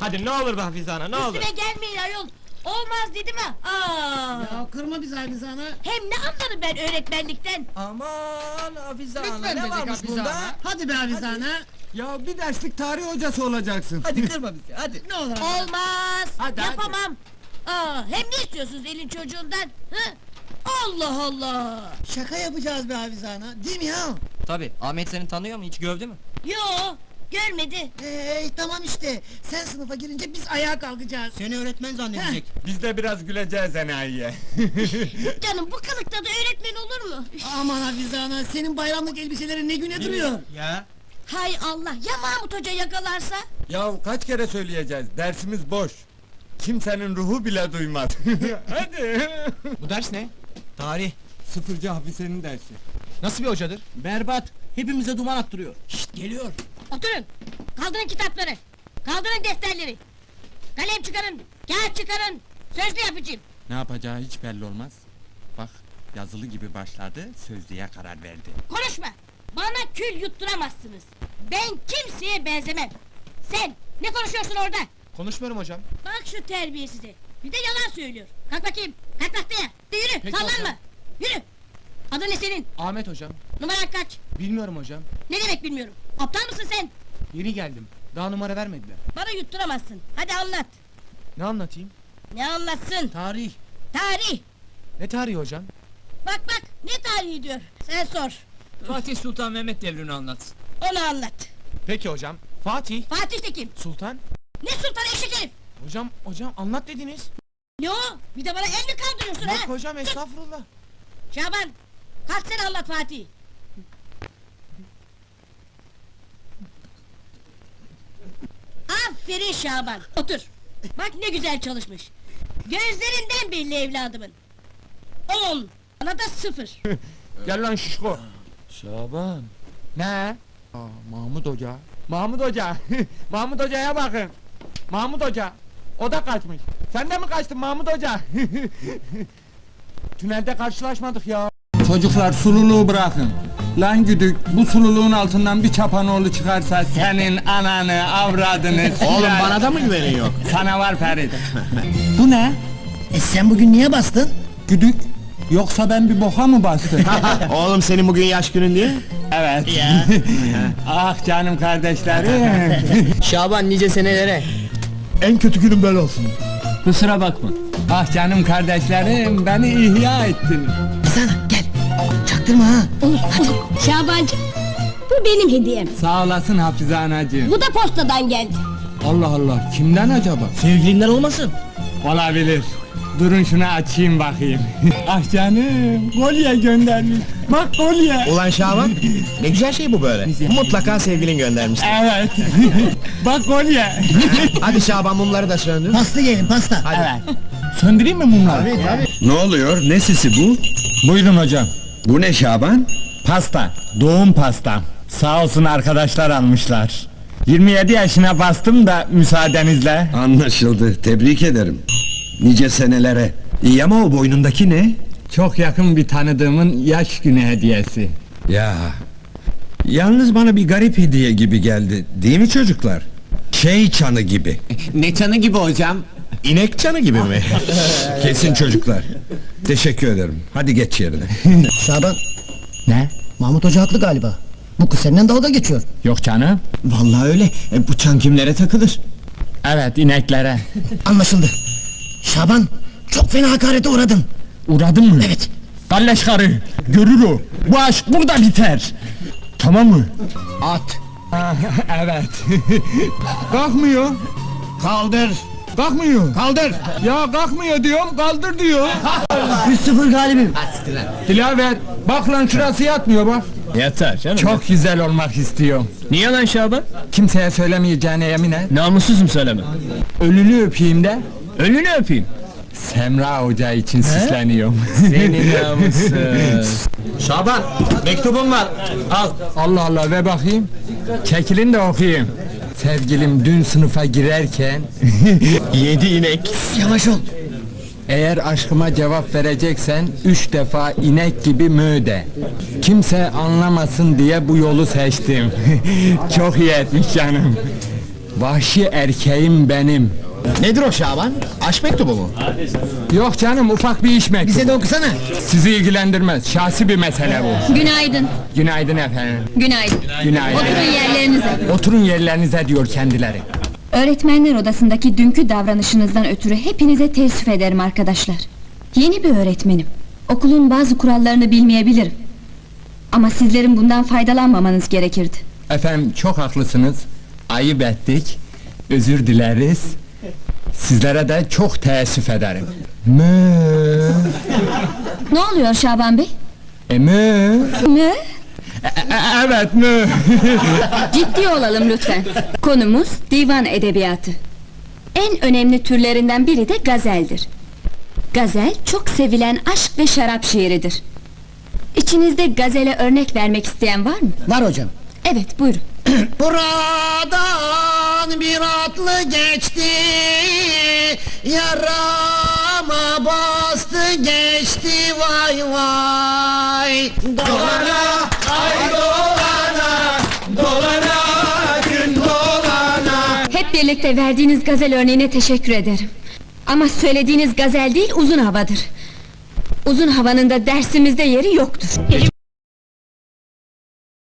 Hadi ne olur be Hafize ana ne olur. Üstüme gelmeyin ayol. Olmaz dedim ha. Aa. Ya kırma bizi Hafize ana. Hem ne anlarım ben öğretmenlikten. Aman Hafize ana Lütfen ne dedik varmış Hafize bunda? ana. Hadi be Hafize ana. Ya bir derslik tarih hocası olacaksın. Hadi kırma bizi hadi. Ne olur Olmaz. Hadi, hadi. Yapamam. Aa, hem ne istiyorsunuz elin çocuğundan? Hı? Allah Allah. Şaka yapacağız be Hafize ana. Değil mi ya? Tabi Ahmet seni tanıyor mu hiç gördü mü? Yo, görmedi. Hey tamam işte. Sen sınıfa girince biz ayağa kalkacağız. Seni öğretmen zannedecek. Biz de biraz güleceğiz enayiye. Canım bu kılıkta da öğretmen olur mu? Aman Hafize ana senin bayramlık elbiselerin ne güne duruyor. Ya. Hay Allah ya Mahmut Hoca yakalarsa? ya kaç kere söyleyeceğiz dersimiz boş. Kimsenin ruhu bile duymaz. Hadi. Bu ders ne? Tarih. Sıfırcı Hafize'nin dersi. Nasıl bir hocadır? Berbat. Hepimize duman attırıyor. Şşt geliyor. Oturun. Kaldırın kitapları. Kaldırın defterleri. Kalem çıkarın. Kağıt çıkarın. Sözlü yapacağım. Ne yapacağı hiç belli olmaz. Bak yazılı gibi başladı sözlüğe karar verdi. Konuşma. Bana kül yutturamazsınız. Ben kimseye benzemem. Sen ne konuşuyorsun orada? Konuşmuyorum hocam. Bak şu terbiyesize. Bir de yalan söylüyor. Kalk bakayım. Kalk tahtaya. Yürü. Peki sallanma. hocam. Yürü. Adın ne senin? Ahmet hocam. Numaran kaç? Bilmiyorum hocam. Ne demek bilmiyorum. Aptal mısın sen? Yeni geldim. Daha numara vermediler. Bana yutturamazsın. Hadi anlat. Ne anlatayım? Ne anlatsın? Tarih. Tarih. Ne tarihi hocam? Bak bak ne tarihi diyor. Sen sor. Fatih Sultan Mehmet devrini anlat. Onu anlat. Peki hocam. Fatih. Fatih de kim? Sultan. Ne sultan eşek herif? Hocam hocam anlat dediniz. Ne o? Bir de bana el mi kaldırıyorsun Yok ha? hocam estağfurullah. Şaban. Kalk sen anlat Fatih. Aferin Şaban. Otur. Bak ne güzel çalışmış. Gözlerinden belli evladımın. On. Bana da sıfır. Gel lan şişko. Şaban. Ne? Aa, Mahmut Hoca. Mahmut Hoca. Mahmut Hoca'ya bakın. Mahmut Hoca. O da kaçmış. Sen de mi kaçtın Mahmut Hoca? Tünelde karşılaşmadık ya. Çocuklar sululuğu bırakın. Lan güdük bu sululuğun altından bir çapanoğlu çıkarsa senin ananı avradını Oğlum bana da mı güvenin yok? Sana var Ferit. bu ne? E sen bugün niye bastın? Güdük. Yoksa ben bir boka mı bastım? Oğlum senin bugün yaş günün diye. evet. ah canım kardeşlerim. Şaban nice senelere. En kötü günün böyle olsun. Kusura bakma. ah canım kardeşlerim beni ihya ettiniz. Hafize ana gel. Çaktırma ha. Olur olur. Şabancı. Bu benim hediyem. Sağ olasın Hafize anacığım. Bu da postadan geldi. Allah Allah kimden acaba? Sevgilinden olmasın? Olabilir. Durun şunu açayım bakayım. ah canım kolye göndermiş. Bak kolye. Ulan Şaban, ne güzel şey bu böyle. Mutlaka sevgilin göndermiş. Evet. Bak kolye. Hadi Şaban mumları da söndür. Pasta yiyelim pasta. Hadi. evet. Söndüreyim mi mumları? Ne oluyor? Ne sesi bu? Buyurun hocam. Bu ne Şaban? Pasta. Doğum pastam. Sağ olsun arkadaşlar almışlar. 27 yaşına bastım da müsaadenizle. Anlaşıldı. Tebrik ederim. Nice senelere. İyi ama o boynundaki ne? Çok yakın bir tanıdığımın yaş günü hediyesi. Ya. Yalnız bana bir garip hediye gibi geldi. Değil mi çocuklar? Şey çanı gibi. Ne çanı gibi hocam? İnek çanı gibi mi? Kesin çocuklar. Teşekkür ederim. Hadi geç yerine. Şaban. Ne? Mahmut Hoca haklı galiba. Bu kız seninle dalga geçiyor. Yok canım. Vallahi öyle. E, bu çan kimlere takılır? Evet ineklere. Anlaşıldı. Şaban çok fena hakarete uğradın. Uğradın mı? Evet. Kalleş karı. Görür o. Bu aşk burada biter. Tamam mı? At. evet. kalkmıyor. Kaldır. Kalkmıyor. Kaldır. Ya kalkmıyor diyorum kaldır diyor. 3-0 galibim. Dilaver bak lan şurası yatmıyor bak. Yeter canım. Çok güzel olmak istiyorum. Niye lan Şaban? Kimseye söylemeyeceğine yemin et. Namussuzum söyleme. Ölünü öpeyim de. Önünü öpeyim. Semra Hoca için süsleniyorum. Senin namussuz. Şaban, mektubum var. Al. Allah Allah ve bakayım. Çekilin de okuyayım. Sevgilim dün sınıfa girerken Yedi inek. Yavaş ol. Eğer aşkıma cevap vereceksen üç defa inek gibi mö de. Kimse anlamasın diye bu yolu seçtim. Çok iyi etmiş canım. Vahşi erkeğim benim. Nedir o Şaban? Aşk mektubu mu? Yok canım ufak bir iş mektubu. Bize de okusana. Sizi ilgilendirmez. Şahsi bir mesele bu. Günaydın. Günaydın efendim. Günaydın. Günaydın. Oturun yerlerinize. Oturun yerlerinize diyor kendileri. Öğretmenler odasındaki dünkü davranışınızdan ötürü hepinize teessüf ederim arkadaşlar. Yeni bir öğretmenim. Okulun bazı kurallarını bilmeyebilirim. Ama sizlerin bundan faydalanmamanız gerekirdi. Efendim çok haklısınız. Ayıp ettik. Özür dileriz. Sizlere de çok teessüf ederim. Mü. Ne oluyor Şaban Bey? E, mü. Mü? E, e, evet mü. Ciddi olalım lütfen. Konumuz divan edebiyatı. En önemli türlerinden biri de gazeldir. Gazel çok sevilen aşk ve şarap şiiridir. İçinizde gazele örnek vermek isteyen var mı? Var hocam. Evet buyurun. Buradan bir atlı geçti Yarama bastı geçti vay vay Dolana ay dolana Dolana gün dolana Hep birlikte verdiğiniz gazel örneğine teşekkür ederim. Ama söylediğiniz gazel değil uzun havadır. Uzun havanın da dersimizde yeri yoktur.